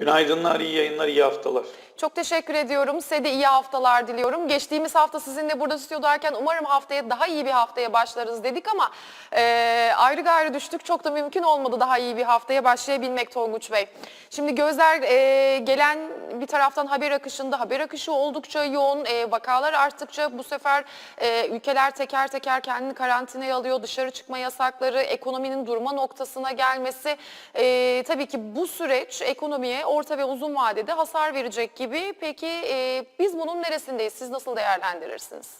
Günaydınlar, iyi yayınlar, iyi haftalar. Çok teşekkür ediyorum. Size de iyi haftalar diliyorum. Geçtiğimiz hafta sizinle burada stüdyodayken umarım haftaya daha iyi bir haftaya başlarız dedik ama e, ayrı gayrı düştük. Çok da mümkün olmadı daha iyi bir haftaya başlayabilmek Tonguç Bey. Şimdi gözler e, gelen bir taraftan haber akışında haber akışı oldukça yoğun. E, vakalar arttıkça bu sefer e, ülkeler teker teker kendini karantinaya alıyor. Dışarı çıkma yasakları, ekonominin durma noktasına gelmesi. E, tabii ki bu süreç ekonomiye orta ve uzun vadede hasar verecek gibi. Peki e, biz bunun neresindeyiz? Siz nasıl değerlendirirsiniz?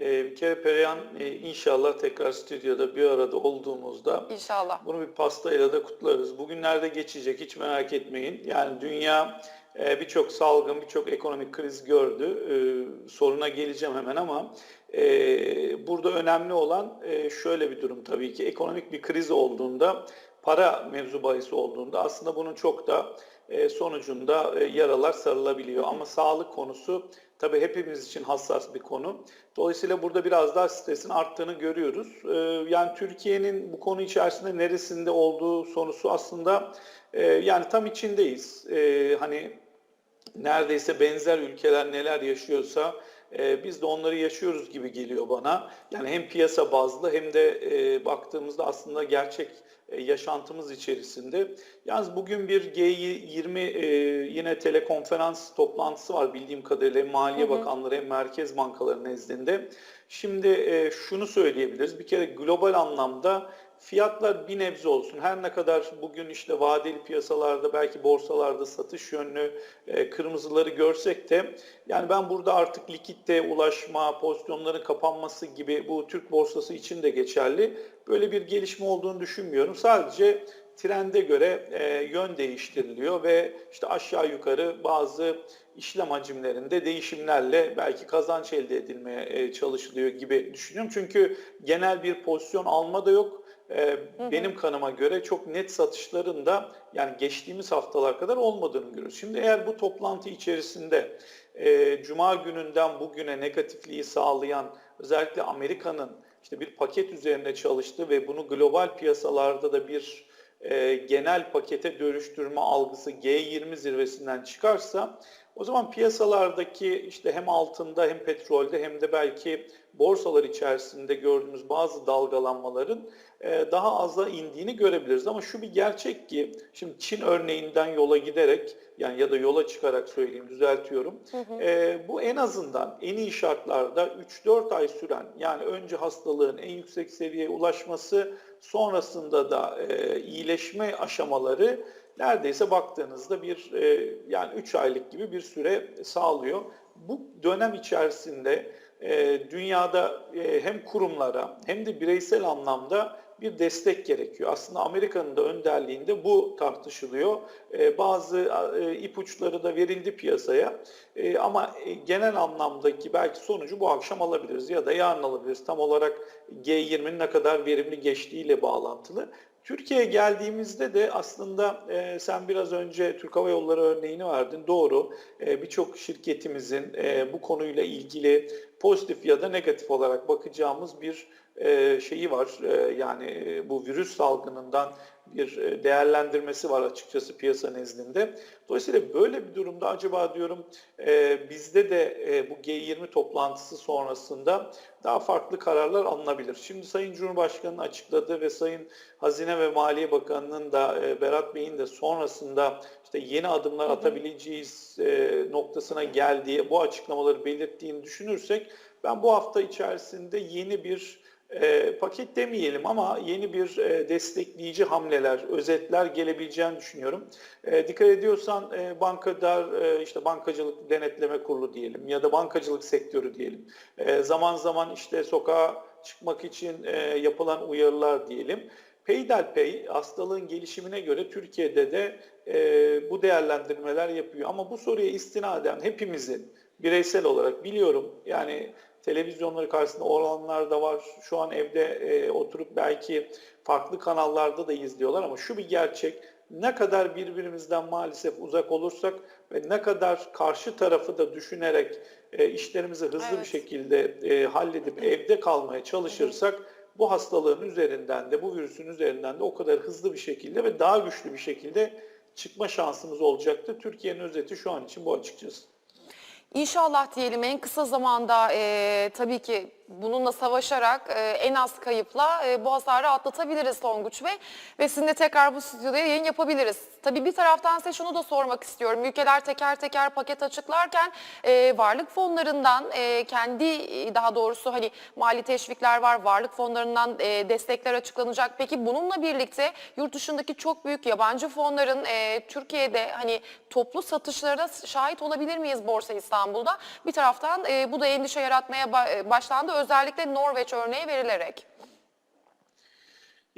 Ee, bir kere Perihan e, inşallah tekrar stüdyoda bir arada olduğumuzda İnşallah. bunu bir pastayla da kutlarız. Bugünlerde geçecek hiç merak etmeyin. Yani dünya e, birçok salgın, birçok ekonomik kriz gördü. Ee, soruna geleceğim hemen ama e, burada önemli olan e, şöyle bir durum tabii ki. Ekonomik bir kriz olduğunda, para mevzu bahisi olduğunda aslında bunun çok da e, sonucunda e, yaralar sarılabiliyor. Ama sağlık konusu tabii hepimiz için hassas bir konu. Dolayısıyla burada biraz daha stresin arttığını görüyoruz. E, Yani Türkiye'nin bu konu içerisinde neresinde olduğu sorusu aslında yani tam içindeyiz. Hani neredeyse benzer ülkeler neler yaşıyorsa e, biz de onları yaşıyoruz gibi geliyor bana. Yani hem piyasa bazlı hem de e, baktığımızda aslında gerçek e, yaşantımız içerisinde. Yalnız bugün bir G20 e, yine telekonferans toplantısı var bildiğim kadarıyla hem Maliye Bakanları hem Merkez Bankaları nezdinde. Şimdi e, şunu söyleyebiliriz. Bir kere global anlamda fiyatlar bir nebze olsun. Her ne kadar bugün işte vadeli piyasalarda belki borsalarda satış yönlü e, kırmızıları görsek de yani ben burada artık likitte ulaşma, pozisyonların kapanması gibi bu Türk borsası için de geçerli. Böyle bir gelişme olduğunu düşünmüyorum. Sadece trende göre e, yön değiştiriliyor ve işte aşağı yukarı bazı işlem hacimlerinde değişimlerle belki kazanç elde edilmeye e, çalışılıyor gibi düşünüyorum. Çünkü genel bir pozisyon alma da yok. E, benim kanıma göre çok net satışların da yani geçtiğimiz haftalar kadar olmadığını görüyoruz. Şimdi eğer bu toplantı içerisinde e, Cuma gününden bugüne negatifliği sağlayan özellikle Amerika'nın işte bir paket üzerine çalıştı ve bunu global piyasalarda da bir e, genel pakete dönüştürme algısı G20 zirvesinden çıkarsa o zaman piyasalardaki işte hem altında hem petrolde hem de belki borsalar içerisinde gördüğümüz bazı dalgalanmaların e, daha aza indiğini görebiliriz. Ama şu bir gerçek ki şimdi Çin örneğinden yola giderek yani ya da yola çıkarak söyleyeyim düzeltiyorum. E, bu en azından en iyi şartlarda 3-4 ay süren yani önce hastalığın en yüksek seviyeye ulaşması sonrasında da e, iyileşme aşamaları neredeyse baktığınızda bir e, yani 3 aylık gibi bir süre sağlıyor. Bu dönem içerisinde e, dünyada e, hem kurumlara hem de bireysel anlamda bir destek gerekiyor. Aslında Amerika'nın da önderliğinde bu tartışılıyor. Bazı ipuçları da verildi piyasaya. Ama e, genel anlamdaki belki sonucu bu akşam alabiliriz ya da yarın alabiliriz. Tam olarak G20'nin ne kadar verimli geçtiğiyle bağlantılı. Türkiye'ye geldiğimizde de aslında e, sen biraz önce Türk Hava Yolları örneğini verdin. Doğru. E, Birçok şirketimizin e, bu konuyla ilgili pozitif ya da negatif olarak bakacağımız bir e, şeyi var. E, yani e, bu virüs salgınından bir e, değerlendirmesi var açıkçası piyasa nezdinde. Dolayısıyla böyle bir durumda acaba diyorum e, bizde de e, bu G20 toplantısı sonrasında daha farklı kararlar alınabilir. Şimdi Sayın Cumhurbaşkanı'nın açıkladığı ve Sayın Hazine ve Maliye Bakanı'nın da e, Berat Bey'in de sonrasında işte yeni adımlar atabileceğiz e, noktasına geldiği bu açıklamaları belirttiğini düşünürsek ben bu hafta içerisinde yeni bir e, paket demeyelim ama yeni bir e, destekleyici hamleler, özetler gelebileceğini düşünüyorum. E, dikkat ediyorsan e, bankadar, e, işte bankacılık denetleme kurulu diyelim ya da bankacılık sektörü diyelim. E, zaman zaman işte sokağa çıkmak için e, yapılan uyarılar diyelim. Peyderpey hastalığın gelişimine göre Türkiye'de de e, bu değerlendirmeler yapıyor. Ama bu soruya istinaden hepimizin bireysel olarak biliyorum yani televizyonları karşısında olanlar da var. Şu an evde e, oturup belki farklı kanallarda da izliyorlar ama şu bir gerçek. Ne kadar birbirimizden maalesef uzak olursak ve ne kadar karşı tarafı da düşünerek e, işlerimizi hızlı Evet. bir şekilde e, halledip evde kalmaya çalışırsak bu hastalığın üzerinden de bu virüsün üzerinden de o kadar hızlı bir şekilde ve daha güçlü bir şekilde çıkma şansımız olacaktı. Türkiye'nin özeti şu an için bu açıkçası. İnşallah diyelim en kısa zamanda e, tabii ki bununla savaşarak e, en az kayıpla e, bu hasarı atlatabiliriz Tonguç Bey. Ve sizinle tekrar bu stüdyoda yayın yapabiliriz. Tabii bir taraftan size şunu da sormak istiyorum. Ülkeler teker teker paket açıklarken e, varlık fonlarından e, kendi e, daha doğrusu hani mali teşvikler var. Varlık fonlarından e, destekler açıklanacak. Peki bununla birlikte yurt dışındaki çok büyük yabancı fonların e, Türkiye'de hani toplu satışlarına şahit olabilir miyiz Borsa İstanbul'da? Bir taraftan e, bu da endişe yaratmaya ba- başlandı özellikle Norveç örneği verilerek.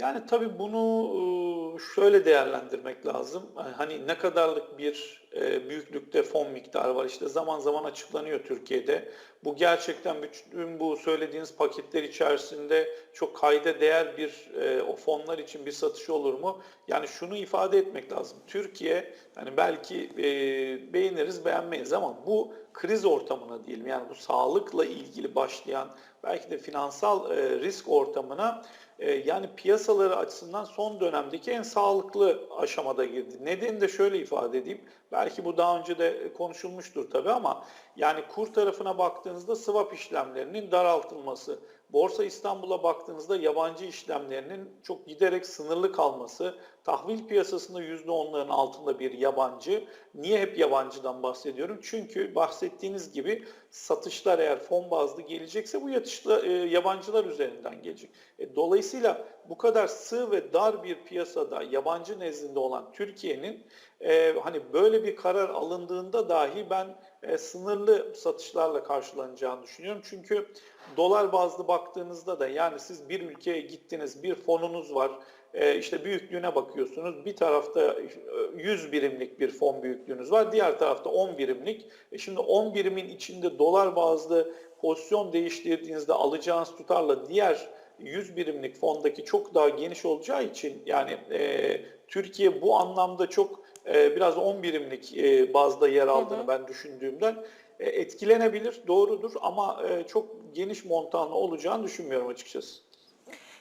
Yani tabii bunu e, şöyle değerlendirmek lazım. Hani ne kadarlık bir e, büyüklükte fon miktarı var. İşte zaman zaman açıklanıyor Türkiye'de. Bu gerçekten bütün bu söylediğiniz paketler içerisinde çok kayda değer bir e, o fonlar için bir satış olur mu? Yani şunu ifade etmek lazım. Türkiye hani belki beğeniriz beğenmeyiz ama bu kriz ortamına diyelim yani bu sağlıkla ilgili başlayan belki de finansal e, risk ortamına e, yani piyasaları açısından son dönemdeki en sağlıklı aşamada girdi. Nedeni de şöyle ifade edeyim. Belki bu daha önce de konuşulmuştur tabii ama yani kur tarafına baktığınızda swap işlemlerinin daraltılması, Borsa İstanbul'a baktığınızda yabancı işlemlerinin çok giderek sınırlı kalması, tahvil piyasasında %10'ların altında bir yabancı. Niye hep yabancıdan bahsediyorum? Çünkü bahsettiğiniz gibi satışlar eğer fon bazlı gelecekse bu yatışla, e, yabancılar üzerinden gelecek. E, dolayısıyla bu kadar sığ ve dar bir piyasada yabancı nezdinde olan Türkiye'nin e, hani böyle bir karar alındığında dahi ben e, sınırlı satışlarla karşılanacağını düşünüyorum. Çünkü dolar bazlı baktığınızda da yani siz bir ülkeye gittiniz, bir fonunuz var, e, işte büyüklüğüne bakıyorsunuz. Bir tarafta e, 100 birimlik bir fon büyüklüğünüz var, diğer tarafta 10 birimlik. E şimdi 10 birimin içinde dolar bazlı pozisyon değiştirdiğinizde alacağınız tutarla diğer 100 birimlik fondaki çok daha geniş olacağı için yani e, Türkiye bu anlamda çok e, biraz 10 birimlik e, bazda yer aldığını ben düşündüğümden e, etkilenebilir, doğrudur ama e, çok geniş montanlı olacağını düşünmüyorum açıkçası.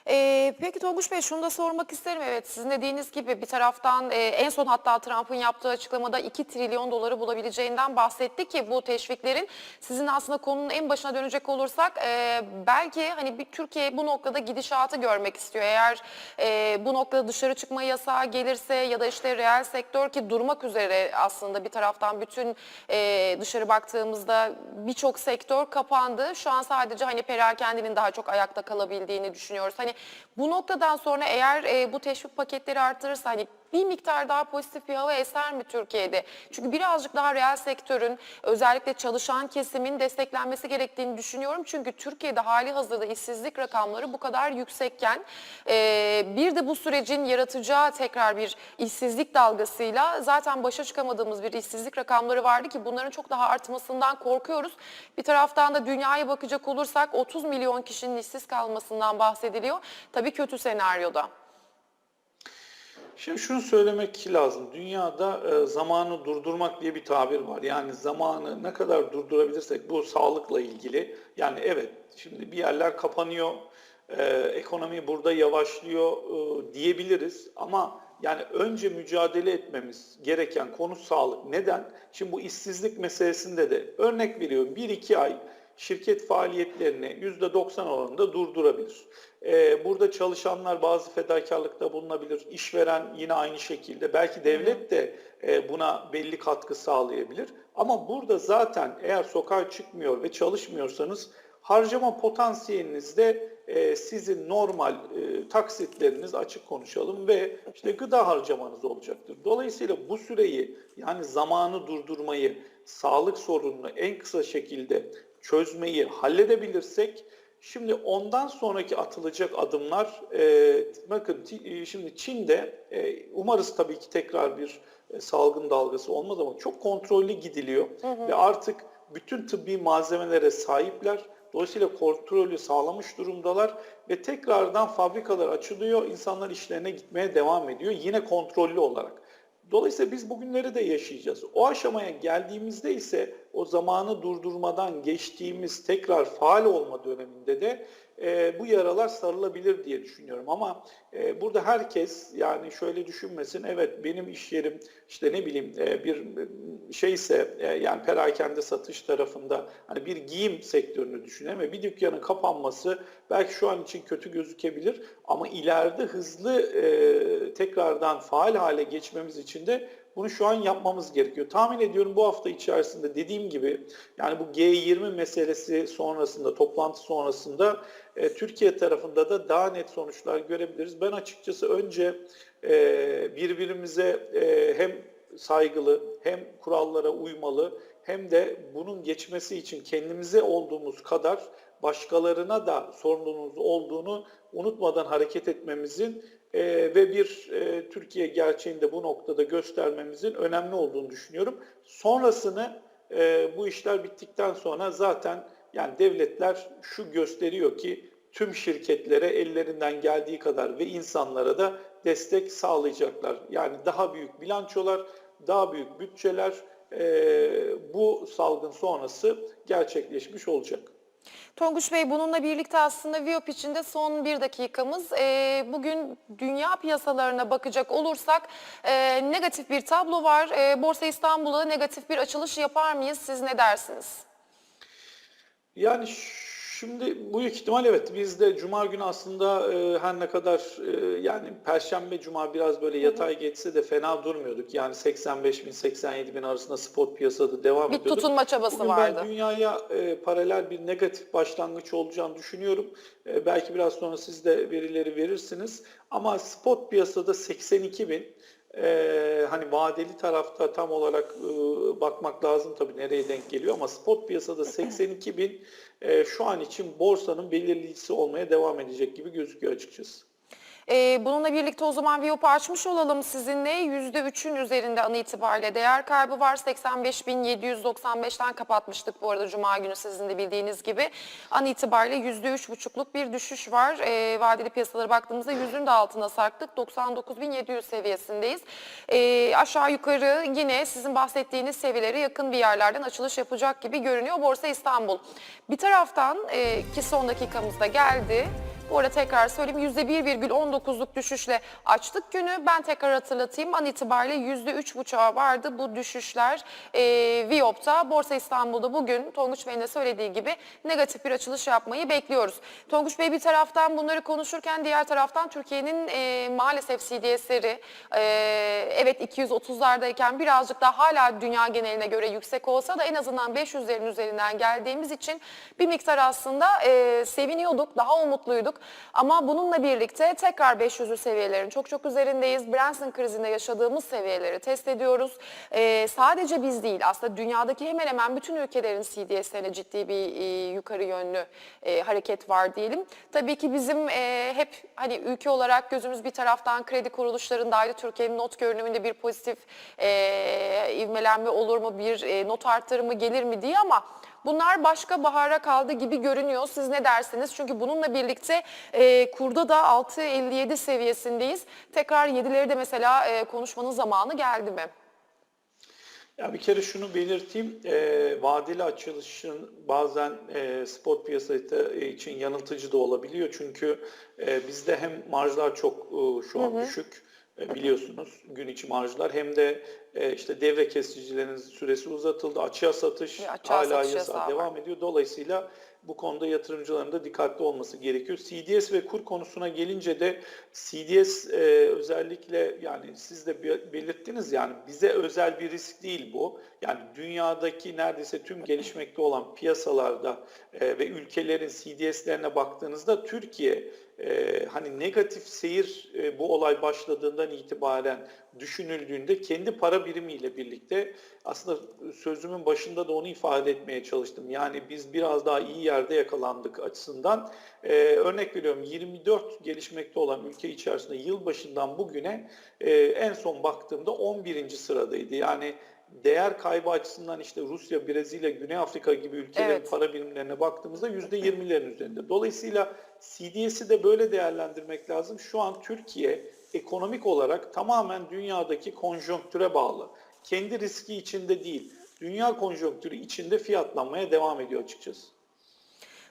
Ee, peki Tonguç Bey şunu da sormak isterim. Evet sizin dediğiniz gibi bir taraftan e, en son hatta Trump'ın yaptığı açıklamada 2 trilyon doları bulabileceğinden bahsetti ki bu teşviklerin sizin aslında konunun en başına dönecek olursak e, belki hani bir Türkiye bu noktada gidişatı görmek istiyor. Eğer e, bu noktada dışarı çıkma yasağı gelirse ya da işte reel sektör ki durmak üzere aslında bir taraftan bütün e, dışarı baktığımızda birçok sektör kapandı. Şu an sadece hani perakendinin daha çok ayakta kalabildiğini düşünüyoruz. Hani bu noktadan sonra eğer e, bu teşvik paketleri artırırsa hani bir miktar daha pozitif bir hava eser mi Türkiye'de? Çünkü birazcık daha reel sektörün özellikle çalışan kesimin desteklenmesi gerektiğini düşünüyorum. Çünkü Türkiye'de hali hazırda işsizlik rakamları bu kadar yüksekken e, bir de bu sürecin yaratacağı tekrar bir işsizlik dalgasıyla zaten başa çıkamadığımız bir işsizlik rakamları vardı ki bunların çok daha artmasından korkuyoruz. Bir taraftan da dünyaya bakacak olursak 30 milyon kişinin işsiz kalmasından bahsediliyor. Tabii kötü senaryoda. Şimdi şunu söylemek lazım. Dünyada e, zamanı durdurmak diye bir tabir var. Yani zamanı ne kadar durdurabilirsek bu sağlıkla ilgili. Yani evet şimdi bir yerler kapanıyor, e, ekonomi burada yavaşlıyor e, diyebiliriz. Ama yani önce mücadele etmemiz gereken konu sağlık. Neden? Şimdi bu işsizlik meselesinde de örnek veriyorum 1-2 ay şirket faaliyetlerini %90 oranında durdurabilir. Ee, burada çalışanlar bazı fedakarlıkta bulunabilir. İşveren yine aynı şekilde. Belki devlet de e, buna belli katkı sağlayabilir. Ama burada zaten eğer sokağa çıkmıyor ve çalışmıyorsanız harcama potansiyelinizde e, sizin normal e, taksitleriniz açık konuşalım ve işte gıda harcamanız olacaktır. Dolayısıyla bu süreyi yani zamanı durdurmayı, sağlık sorununu en kısa şekilde çözmeyi halledebilirsek şimdi ondan sonraki atılacak adımlar e, bakın e, şimdi Çin'de e, umarız tabii ki tekrar bir e, salgın dalgası olmaz ama çok kontrollü gidiliyor ve artık bütün tıbbi malzemelere sahipler. Dolayısıyla kontrolü sağlamış durumdalar ve tekrardan fabrikalar açılıyor, insanlar işlerine gitmeye devam ediyor yine kontrollü olarak. Dolayısıyla biz bugünleri de yaşayacağız. O aşamaya geldiğimizde ise o zamanı durdurmadan geçtiğimiz tekrar faal olma döneminde de e, bu yaralar sarılabilir diye düşünüyorum. Ama e, burada herkes yani şöyle düşünmesin. Evet benim iş yerim işte ne bileyim e, bir şeyse e, yani perakende satış tarafında hani bir giyim sektörünü düşünelim ve bir dükkanın kapanması belki şu an için kötü gözükebilir ama ileride hızlı e, tekrardan faal hale geçmemiz için de bunu şu an yapmamız gerekiyor. Tahmin ediyorum bu hafta içerisinde dediğim gibi yani bu G20 meselesi sonrasında, toplantı sonrasında e, Türkiye tarafında da daha net sonuçlar görebiliriz. Ben açıkçası önce e, birbirimize e, hem saygılı hem kurallara uymalı hem de bunun geçmesi için kendimize olduğumuz kadar başkalarına da sorumluluğumuz olduğunu unutmadan hareket etmemizin e, ve bir e, Türkiye gerçeğini de bu noktada göstermemizin önemli olduğunu düşünüyorum. Sonrasını e, bu işler bittikten sonra zaten yani devletler şu gösteriyor ki tüm şirketlere ellerinden geldiği kadar ve insanlara da destek sağlayacaklar. Yani daha büyük bilançolar, daha büyük bütçeler e, bu salgın sonrası gerçekleşmiş olacak. Tonguç Bey bununla birlikte aslında Viyop içinde son bir dakikamız. Ee, bugün dünya piyasalarına bakacak olursak e, negatif bir tablo var. E, Borsa İstanbul'da negatif bir açılış yapar mıyız? Siz ne dersiniz? Yani şimdi büyük ihtimal evet biz de Cuma günü aslında e, her ne kadar e, yani Perşembe Cuma biraz böyle yatay geçse de fena durmuyorduk. Yani 85 bin 87 bin arasında spot piyasada devam Bir ediyorduk. tutunma çabası Bugün vardı. ben dünyaya e, paralel bir negatif başlangıç olacağını düşünüyorum. E, belki biraz sonra siz de verileri verirsiniz. Ama spot piyasada 82 bin ee, hani vadeli tarafta tam olarak e, bakmak lazım tabii nereye denk geliyor ama spot piyasada 82 bin e, şu an için borsanın belirleyicisi olmaya devam edecek gibi gözüküyor açıkçası. Ee, bununla birlikte o zaman Viyop'u açmış olalım sizinle. %3'ün üzerinde an itibariyle değer kaybı var. 85.795'ten kapatmıştık bu arada Cuma günü sizin de bildiğiniz gibi. An itibariyle %3,5'luk bir düşüş var. Ee, vadeli piyasalara baktığımızda yüzün de altına sarktık. 99.700 seviyesindeyiz. Ee, aşağı yukarı yine sizin bahsettiğiniz seviyelere yakın bir yerlerden açılış yapacak gibi görünüyor Borsa İstanbul. Bir taraftan e, ki son dakikamızda geldi. Bu arada tekrar söyleyeyim %1,19'luk düşüşle açtık günü. Ben tekrar hatırlatayım an itibariyle %3,5'a vardı bu düşüşler. E, Viyop'ta Borsa İstanbul'da bugün Tonguç Bey'in de söylediği gibi negatif bir açılış yapmayı bekliyoruz. Tonguç Bey bir taraftan bunları konuşurken diğer taraftan Türkiye'nin e, maalesef CDS'leri e, evet 230'lardayken birazcık daha hala dünya geneline göre yüksek olsa da en azından 500'lerin üzerinden geldiğimiz için bir miktar aslında e, seviniyorduk, daha umutluyduk. Ama bununla birlikte tekrar 500'lü seviyelerin çok çok üzerindeyiz. Branson krizinde yaşadığımız seviyeleri test ediyoruz. Ee, sadece biz değil aslında dünyadaki hemen hemen bütün ülkelerin CDS'lerine ciddi bir e, yukarı yönlü e, hareket var diyelim. Tabii ki bizim e, hep hani ülke olarak gözümüz bir taraftan kredi kuruluşlarındaydı. Türkiye'nin not görünümünde bir pozitif e, ivmelenme olur mu, bir e, not arttırımı gelir mi diye ama Bunlar başka bahara kaldı gibi görünüyor. Siz ne dersiniz? Çünkü bununla birlikte e, kurda da 6.57 seviyesindeyiz. Tekrar 7'leri de mesela e, konuşmanın zamanı geldi mi? Ya bir kere şunu belirteyim, e, vadeli açılışın bazen e, spot piyasası için yanıltıcı da olabiliyor. Çünkü e, bizde hem marjlar çok e, şu an düşük e, biliyorsunuz gün içi marjlar hem de e, işte devre kesicilerin süresi uzatıldı, açığa satış Bir açığa hala satış yasa yasağı devam ediyor. Dolayısıyla bu konuda yatırımcıların da dikkatli olması gerekiyor. CDS ve kur konusuna gelince de CDS e, özellikle yani siz de be- belirttiniz yani bize özel bir risk değil bu. Yani dünyadaki neredeyse tüm gelişmekte olan piyasalarda e, ve ülkelerin CDS'lerine baktığınızda Türkiye e, hani negatif seyir e, bu olay başladığından itibaren düşünüldüğünde kendi para birimiyle birlikte aslında sözümün başında da onu ifade etmeye çalıştım. Yani biz biraz daha iyi yerde yakalandık açısından. E, örnek veriyorum 24 gelişmekte olan ülke içerisinde yılbaşından bugüne e, en son baktığımda 11. sıradaydı. Yani değer kaybı açısından işte Rusya, Brezilya, Güney Afrika gibi ülkelerin Evet. para birimlerine baktığımızda %20'lerin üzerinde. Dolayısıyla CDS'i de böyle değerlendirmek lazım. Şu an Türkiye ekonomik olarak tamamen dünyadaki konjonktüre bağlı. Kendi riski içinde değil. dünya konjonktürü içinde fiyatlanmaya devam ediyor açıkçası.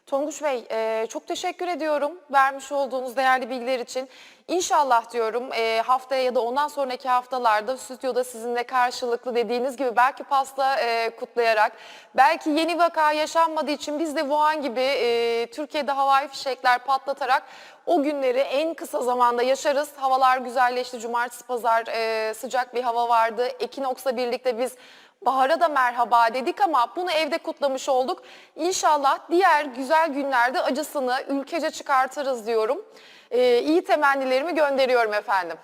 Tonguç Bey e, çok teşekkür ediyorum vermiş olduğunuz değerli bilgiler için. İnşallah diyorum e, haftaya ya da ondan sonraki haftalarda stüdyoda sizinle karşılıklı dediğiniz gibi belki pasta e, kutlayarak belki yeni vaka yaşanmadığı için biz de Wuhan gibi e, Türkiye'de havai fişekler patlatarak o günleri en kısa zamanda yaşarız. Havalar güzelleşti. Cumartesi pazar e, sıcak bir hava vardı. Ekinoks'la birlikte biz Bahar'a da merhaba dedik ama bunu evde kutlamış olduk. İnşallah diğer güzel günlerde acısını ülkece çıkartırız diyorum. Ee, iyi temennilerimi gönderiyorum efendim.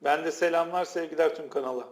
Ben de selamlar, sevgiler tüm kanala.